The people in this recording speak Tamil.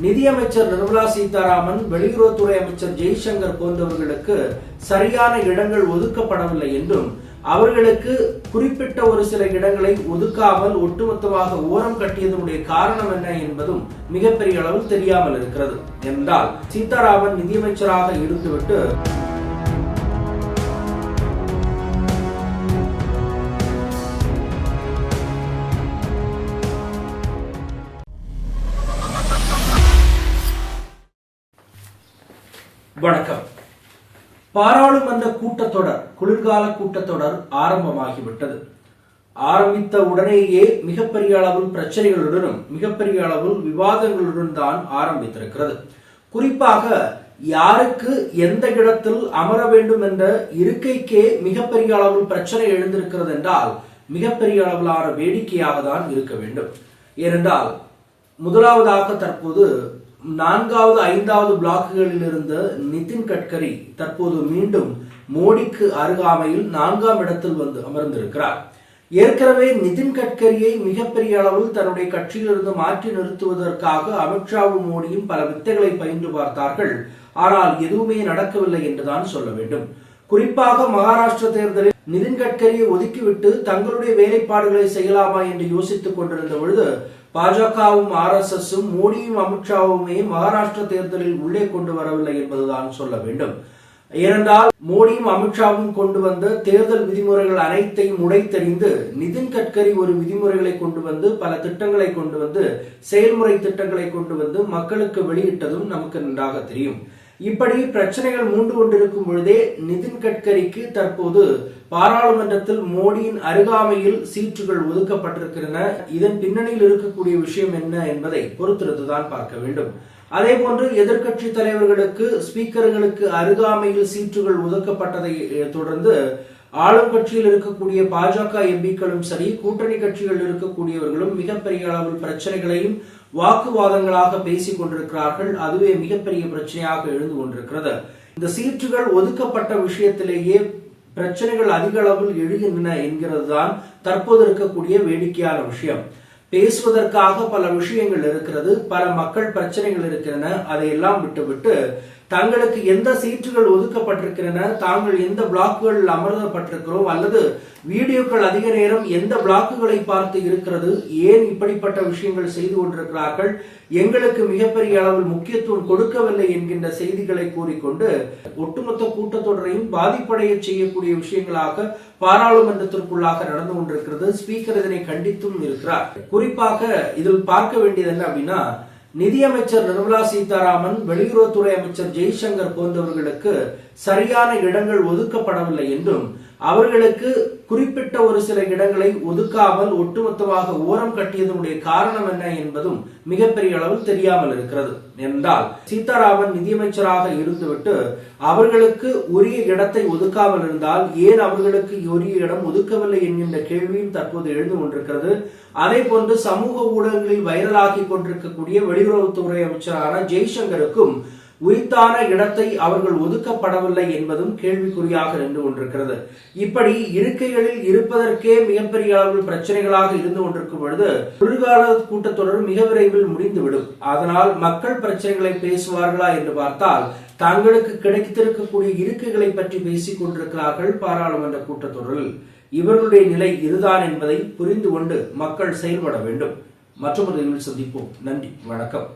நிதியமைச்சர் நிர்மலா சீதாராமன் வெளியுறவுத்துறை அமைச்சர் ஜெய்சங்கர் போன்றவர்களுக்கு சரியான இடங்கள் ஒதுக்கப்படவில்லை என்றும் அவர்களுக்கு குறிப்பிட்ட ஒரு சில இடங்களை ஒதுக்காமல் ஒட்டுமொத்தமாக ஓரம் கட்டியதனுடைய காரணம் என்ன என்பதும் மிகப்பெரிய அளவில் தெரியாமல் இருக்கிறது. என்றால் சீதாராமன் நிதியமைச்சராக இருந்துவிட்டு வணக்கம். பாராளுமன்ற கூட்டத்தொடர் குளிர்கால கூட்டத்தொடர் ஆரம்பமாகிவிட்டது. ஆரம்பித்த உடனேயே மிகப்பெரிய அளவில் பிரச்சனைகளுடனும் மிகப்பெரிய அளவில் விவாதங்களுடன் தான் ஆரம்பித்திருக்கிறது. குறிப்பாக யாருக்கு எந்த இடத்தில் அமர வேண்டும் என்ற இருக்கைக்கே மிகப்பெரிய அளவில் பிரச்சனை எழுந்திருக்கிறது என்றால் மிகப்பெரிய அளவிலான வேடிக்கையாக தான் இருக்க வேண்டும். ஏனென்றால் முதலாவதாக தற்போது நான்காவது ஐந்தாவது பிளாக்குகளில் இருந்த நிதின் கட்கரி தற்போது மீண்டும் மோடிக்கு அருகாமையில் நான்காம் இடத்தில் வந்து அமர்ந்திருக்கிறார். ஏற்கனவே நிதின் கட்கரியை மிகப்பெரிய அளவில் தன்னுடைய கட்சியிலிருந்து மாற்றி நிறுத்துவதற்காக அமித்ஷாவும் மோடியும் பல வித்தைகளை பயின்று பார்த்தார்கள். ஆனால் எதுவுமே நடக்கவில்லை என்றுதான் சொல்ல வேண்டும். குறிப்பாக மகாராஷ்டிர தேர்தலில் நிதின் கட்கரியை ஒதுக்கிவிட்டு தங்களுடைய வேலைப்பாடுகளை செய்யலாமா என்று யோசித்துக் கொண்டிருந்த பொழுது பாஜகவும் ஆர் எஸ் எஸும் மோடியும் அமித்ஷாவுமே மகாராஷ்டிர தேர்தலில் உள்ளே கொண்டு வரவில்லை என்பதுதான் சொல்ல வேண்டும். ஏனென்றால் மோடியும் அமித்ஷாவும் கொண்டு வந்த தேர்தல் விதிமுறைகள் அனைத்தையும் உடைத்தெறிந்து நிதின் கட்கரி ஒரு விதிமுறைகளை கொண்டு வந்து பல திட்டங்களை கொண்டு வந்து செயல்முறை திட்டங்களை கொண்டு வந்து மக்களுக்கு வெளியிட்டதும் நமக்கு நன்றாக தெரியும். இப்படி பிரச்சனைகள் மூண்டு கொண்டிருக்கும் பொழுதே நிதின் கட்கரிக்கு தற்போது பாராளுமன்றத்தில் மோடியின் அருகாமையில் சீட்டுகள் ஒதுக்கப்பட்டிருக்கின்றன. இதன் பின்னணியில் இருக்கக்கூடிய விஷயம் என்ன என்பதை பொறுத்திருந்துதான் பார்க்க வேண்டும். அதே போன்று எதிர்கட்சி தலைவர்களுக்கு ஸ்பீக்கர்களுக்கு அருகாமையில் சீட்டுகள் ஒதுக்கப்பட்டதை தொடர்ந்து ஆளும் கட்சியில் இருக்கக்கூடிய பாஜக எம்பிக்களும் சரி கூட்டணி கட்சிகள் இருக்கக்கூடியவர்களும் மிகப்பெரிய அளவில் பிரச்சனைகளையும் வாக்குவாதங்களாக பேசிக் கொண்டிருக்கிறார்கள். அதுவே மிகப்பெரிய பிரச்சனையாக எழுந்து கொண்டிருக்கிறது. இந்த சீட்டுகள் ஒதுக்கப்பட்ட விஷயத்திலேயே பிரச்சனைகள் அதிக அளவில் எழுகின்றன என்கிறது தான் தற்போது இருக்கக்கூடிய வேடிக்கையான விஷயம். பேசுவதற்காக பல விஷயங்கள் இருக்கிறது. பல மக்கள் பிரச்சனைகள் இருக்கின்றன. அதையெல்லாம் விட்டுவிட்டு தங்களுக்கு எந்த சீட்டுகள் ஒதுக்கப்பட்டிருக்கின்றன? தாங்கள் எந்த பிளாக்குகளில் அமர்த்தப்பட்டிருக்கிறோம்? அல்லது வீடியோக்கள் அதிக நேரம் எந்த பிளாக்குகளை பார்த்து இருக்கிறது? ஏன் இப்படிப்பட்ட விஷயங்கள் செய்து கொண்டிருக்கிறார்கள்? எங்களுக்கு மிகப்பெரிய அளவில் முக்கியத்துவம் கொடுக்கவில்லை என்கின்ற செய்திகளை கூறிக்கொண்டு ஒட்டுமொத்த கூட்டத்தொடரையும் பாதிப்படைய செய்யக்கூடிய விஷயங்களாக பாராளுமன்றத்திற்குள்ளாக நடந்து கொண்டிருக்கிறது. ஸ்பீக்கர் இதனை கண்டித்தும் இருக்கிறார். குறிப்பாக இதில் பார்க்க வேண்டியது என்ன அப்படின்னா நிதியமைச்சர் நிர்மலா சீதாராமன் வெளியுறவுத்துறை அமைச்சர் ஜெய்சங்கர் போன்றவர்களுக்கு சரியான இடங்கள் ஒதுக்கப்படவில்லை என்றும் அவர்களுக்கு குறிப்பிட்ட ஒரு சில இடங்களை ஒதுக்காமல் ஒட்டுமொத்தமாக ஓரம் கட்டியதனுடைய காரணம் என்ன என்பதும் மிகப்பெரிய அளவில் தெரியாமல் இருக்கிறது. என்றால் சீதாராமன் நிதியமைச்சராக இருந்துவிட்டு அவர்களுக்கு உரிய இடத்தை ஒதுக்காமல் இருந்தால் ஏன் அவர்களுக்கு உரிய இடம் ஒதுக்கவில்லை என்கின்ற கேள்வியும் தற்போது எழுந்து கொண்டிருக்கிறது. அதே போன்று சமூக ஊடகங்களில் வைரலாகி கொண்டிருக்கக்கூடிய வெளியுறவுத்துறை அமைச்சரான ஜெய்சங்கருக்கும் உரித்தான இடத்தை அவர்கள் ஒதுக்கப்படவில்லை என்பதும் கேள்விக்குறியாக நின்று கொண்டிருக்கிறது. இப்படி இருக்கைகளில் இருப்பதற்கே மிகப்பெரிய அளவில் பிரச்சனைகளாக இருந்து கொண்டிருக்கும் பொழுது குளிர்கால கூட்டத்தொடர் மிக விரைவில் முடிந்துவிடும். அதனால் மக்கள் பிரச்சனைகளை பேசுவார்களா என்று பார்த்தால் தங்களுக்கு கிடைத்திருக்கக்கூடிய இருக்கைகளை பற்றி பேசிக் கொண்டிருக்கிறார்கள் பாராளுமன்ற கூட்டத்தொடரில். இவர்களுடைய நிலை இதுதான் என்பதை புரிந்து கொண்டு மக்கள் செயல்பட வேண்டும். மற்றொரு சந்திப்போம். நன்றி. வணக்கம்.